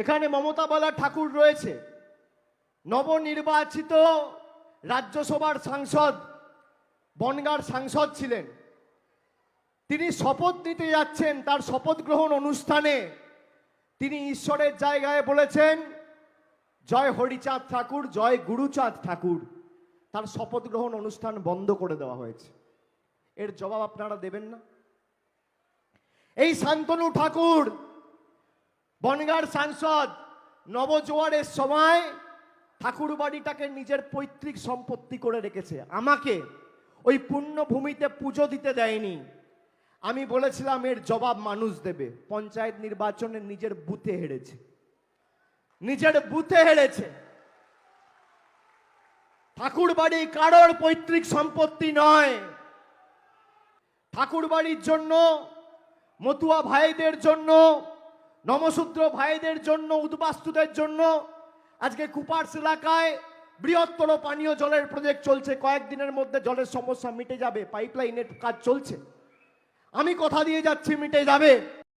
এখানে মমতা বালা ঠাকুর রয়েছে। নবনির্বাচিত রাজ্যসভার সাংসদ, বনগার সাংসদ ছিলেন। তিনি শপথ নিতে যাচ্ছেন তার শপথ গ্রহণ অনুষ্ঠানে। তিনি ঈশ্বরের জায়গায় বলেছেন, জয় হরিচাঁদ ঠাকুর, জয় গুরুচাঁদ ঠাকুর। তার শপথ গ্রহণ অনুষ্ঠান বন্ধ করে দেওয়া হয়েছে। এর জবাব আপনারা দেবেন না? এই শান্তনু ঠাকুর বনগার সাংসদ নবজোয়ারের সময় ঠাকুর বাড়িটাকে নিজের পৈতৃক সম্পত্তি করে রেখেছে। আমাকে ওই পুণ্যভূমিতে পুজো দিতে দেয়নি। আমি বলেছিলাম, এর জবাব মানুষ দেবে। পঞ্চায়েত নির্বাচনে নিজের বুথে হেরেছে। নিজের বুথে হেরেছে। ঠাকুর বাড়ি কারোর পৈতৃক সম্পত্তি নয়। ঠাকুর বাড়ির জন্য, মতুয়া ভাইদের জন্য নমশূদ্র ভাইদের জন্য, উদ্বাস্তুদের জন্য আজকে কুপার্স এলাকায় বৃহত্তর পানীয় জলের প্রজেক্ট চলছে। কয়েকদিনের মধ্যে জলের সমস্যা মিটে যাবে পাইপলাইনের কাজ চলছে। আমি কথা দিয়ে যাচ্ছি, মিটে যাবে।